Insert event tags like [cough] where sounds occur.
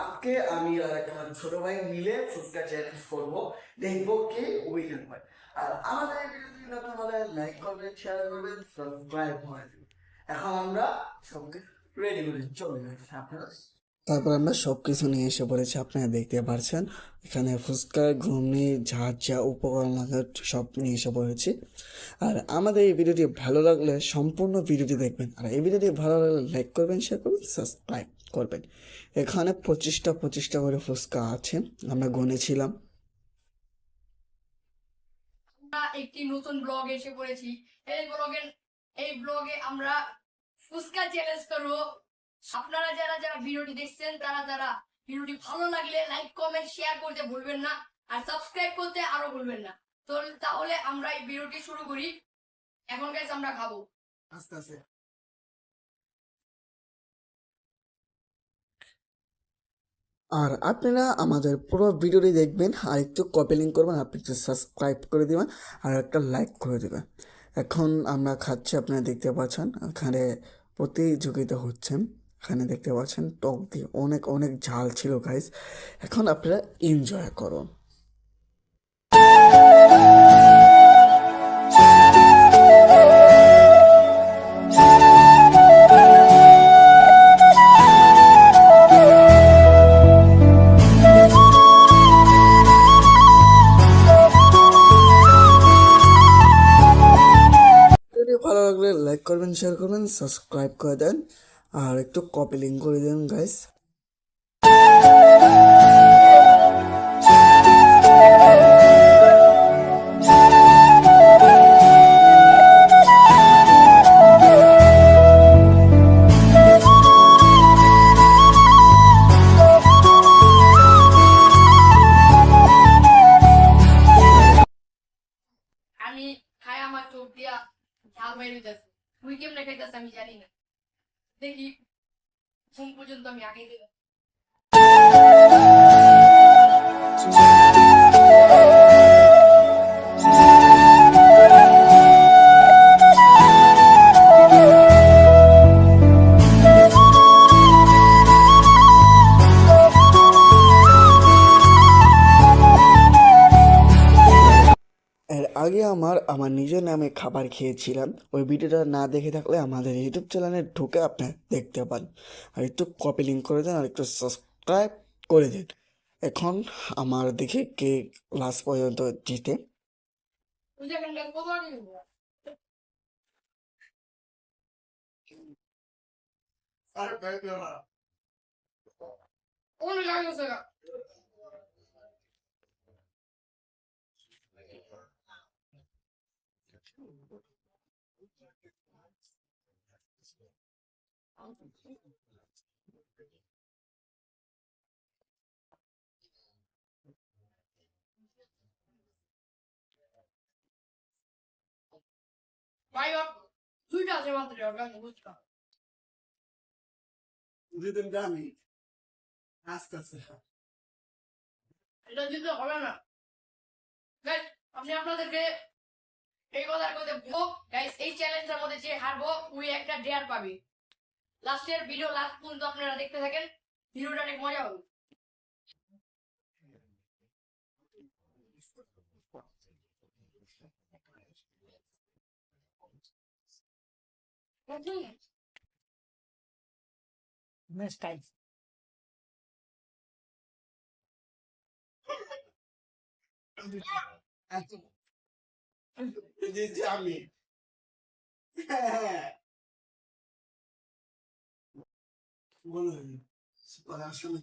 আজকে আমি আর একটা ছোট ভাই মিলে ফুচকা চ্যালেঞ্জ করব। দেখব কে উইনার হয়। আর আমাদের এই ভিডিও নতুন হলে লাইক করবেন শেয়ার করবেন সাবস্ক্রাইব করে দেবেন। এখন আমরা সবকে রেডি করে চলে যাচ্ছি আপনারা তারপর আমরা সব কিছু নিয়ে এসে পড়েছি, আপনারা দেখতে পারছেন। এখানে ফুচকা ঘুমনি যা যা উপকরণ সব নিয়ে এসে পড়েছি। আর আমাদের এই ভিডিওটি ভালো লাগলে সম্পূর্ণ ভিডিওটি দেখবেন। আর এই ভিডিওটি ভালো লাগলে লাইক করবেন শেয়ার করবেন সাবস্ক্রাইব করবেন। এখানে পঁচিশটা পঁচিশটা করে ফুচকা আছে, আমরা গুনেছিলাম। একটি নতুন ব্লগ এসে পড়েছি। এই ব্লগে এই ব্লগে আমরা ফুচকা চ্যালেঞ্জ করব। আপনারা যারা যারা ভিডিওটি দেখছেন, তারা যারা ভিডিওটি ভালো লাগলে লাইক কমেন্ট শেয়ার করতে ভুলবেন না। আর সাবস্ক্রাইব করতে আরও ভুলবেন না। তো তাহলে আমরা এই ভিডিওটি শুরু করি। এখন গাইস আমরা খাব। আস্তে আস্তে। আর আপনারা আমাদের পুরো ভিডিওটি দেখবেন, আর একটু কপি লিঙ্ক করবেন, আপনি একটু সাবস্ক্রাইব করে দেবেন, আর একটা লাইক করে দেবেন। এখন আমরা খাচ্ছি, আপনারা দেখতে পাচ্ছেন, এখানে প্রতিযোগিতা হচ্ছে। এখানে দেখতে পাচ্ছেন টক দিয়ে অনেক অনেক ঝাল ছিল গাইস এখন আপনারা এনজয় করুন। ভালো লাগলে লাইক করবেন শেয়ার করবেন সাবস্ক্রাইব করে দেন। আর একটু কপি লিঙ্ক করে দেন গাইস আমি খাই আমার চোখ দিয়া, ঝাল বাইরে যাচ্ছে তুই কেমনে খাইতেছে আমি জানি না। দেখি ঘুম পর্যন্ত আমি আগেই দেবো। আগে আমার আমার নিজের নামে খাবার খেয়েছিলাম। ওই ভিডিওটা না দেখে থাকলে আমাদের ইউটিউব চ্যানেলে ঢুকে আপনি দেখতে পান আর একটু কপি লিঙ্ক করে দেন আর একটু সাবস্ক্রাইব করে দিন। এখন আমার দেখে কে লাস্ট পর্যন্ত জিতে। তুই আগে গেছে গা। ভাই ওর দুইটা আছে মাত্র অর্গানিক বুঝকা আস্তে আস্তে এটা দিতে হবে না। আমি আপনাদেরকে এই কথার কথা বলব গাইস এই চ্যালেঞ্জের মধ্যে যে হারবো ওই একটা ডেয়ার পাবে। লাস্টের ভিডিও লাস্ট পর্যন্ত আপনারা দেখতে থাকেন। ভিডিওটা অনেক মজা হবে। Next time. [laughs] আমি বলো আসলে